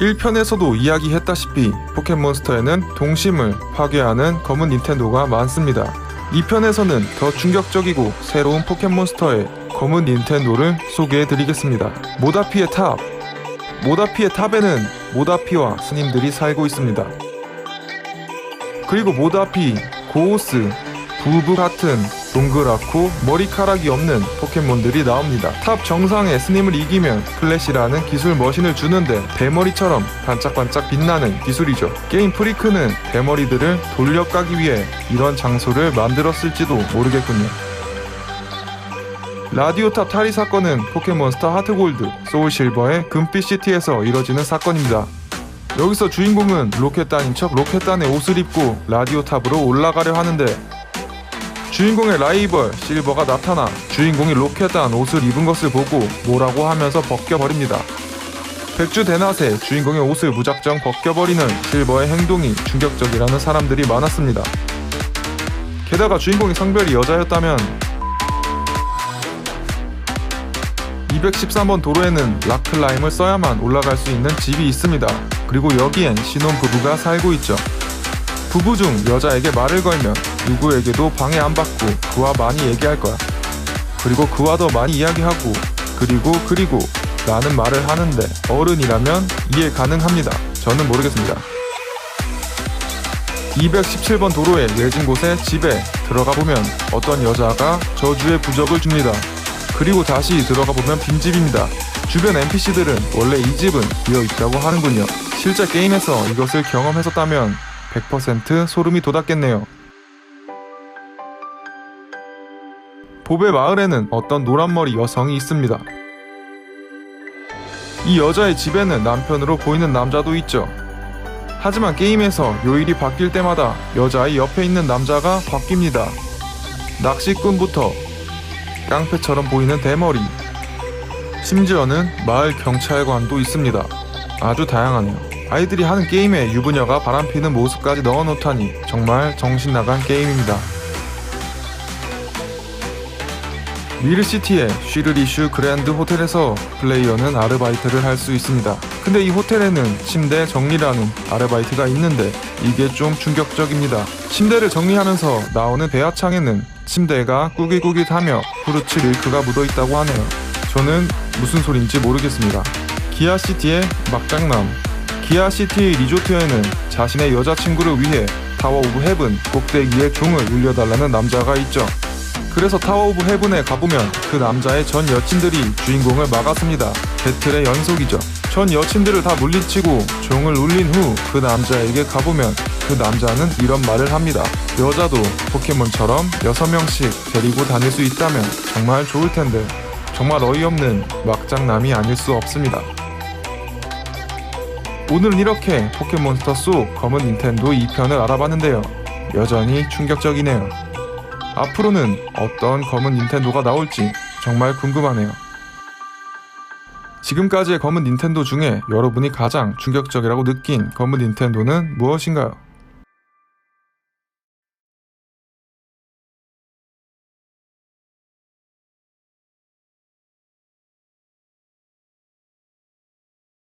1편에서도 이야기했다시피 포켓몬스터에는 동심을 파괴하는 검은 닌텐도가 많습니다. 2편에서는 더 충격적이고 새로운 포켓몬스터의 검은 닌텐도를 소개해드리겠습니다. 모다피의 탑 모다피의 탑에는 모다피와 스님들이 살고 있습니다. 그리고 모다피, 고오스, 부부 같은 동그랗고 머리카락이 없는 포켓몬들이 나옵니다. 탑 정상의 스님을 이기면 플래시라는 기술 머신을 주는데 대머리처럼 반짝반짝 빛나는 기술이죠. 게임 프리크는 대머리들을 돌려까기 위해 이런 장소를 만들었을지도 모르겠군요. 라디오탑 탈의 사건은 포켓몬스터 하트골드, 소울실버의 금빛시티에서 이뤄지는 사건입니다. 여기서 주인공은 로켓단인 척 로켓단의 옷을 입고 라디오탑으로 올라가려 하는데 주인공의 라이벌 실버가 나타나 주인공이 로켓단 옷을 입은 것을 보고 뭐라고 하면서 벗겨버립니다. 백주 대낮에 주인공의 옷을 무작정 벗겨버리는 실버의 행동이 충격적이라는 사람들이 많았습니다. 게다가 주인공의 성별이 여자였다면 213번 도로에는 락클라임을 써야만 올라갈 수 있는 집이 있습니다. 그리고 여기엔 신혼 부부가 살고 있죠. 부부 중 여자에게 말을 걸면 누구에게도 방해 안 받고 그와 많이 얘기할 거야. 그리고 그와 더 많이 이야기하고 그리고 그리고 라는 말을 하는데 어른이라면 이해 가능합니다. 저는 모르겠습니다. 217번 도로의 외진 곳의 집에 들어가 보면 어떤 여자가 저주의 부적을 줍니다. 그리고 다시 들어가 보면 빈집입니다. 주변 NPC들은 원래 이 집은 비어 있다고 하는군요. 실제 게임에서 이것을 경험했었다면 100% 소름이 돋았겠네요. 보배 마을에는 어떤 노란머리 여성이 있습니다. 이 여자의 집에는 남편으로 보이는 남자도 있죠. 하지만 게임에서 요일이 바뀔 때마다 여자의 옆에 있는 남자가 바뀝니다. 낚시꾼부터 깡패처럼 보이는 대머리. 심지어는 마을 경찰관도 있습니다. 아주 다양하네요. 아이들이 하는 게임에 유부녀가 바람피는 모습까지 넣어놓다니 정말 정신 나간 게임입니다. 미르시티의 쉬르리슈 그랜드 호텔에서 플레이어는 아르바이트를 할 수 있습니다. 근데 이 호텔에는 침대 정리라는 아르바이트가 있는데 이게 좀 충격적입니다. 침대를 정리하면서 나오는 배아창에는 침대가 꾸깃꾸깃하며 후르츠 밀크가 묻어 있다고 하네요. 저는 무슨 소린지 모르겠습니다. 기아시티의 막장남. 기아시티 리조트에는 자신의 여자친구를 위해 타워 오브 헤븐 꼭대기에 종을 울려달라는 남자가 있죠. 그래서 타워 오브 헤븐에 가보면 그 남자의 전 여친들이 주인공을 막았습니다. 배틀의 연속이죠. 전 여친들을 다 물리치고 종을 울린 후 그 남자에게 가보면 그 남자는 이런 말을 합니다. 여자도 포켓몬처럼 6명씩 데리고 다닐 수 있다면 정말 좋을 텐데 정말 어이없는 막장남이 아닐 수 없습니다. 오늘은 이렇게 포켓몬스터 속 검은 닌텐도 2편을 알아봤는데요. 여전히 충격적이네요. 앞으로는 어떤 검은 닌텐도가 나올지 정말 궁금하네요. 지금까지의 검은 닌텐도 중에 여러분이 가장 충격적이라고 느낀 검은 닌텐도는 무엇인가요?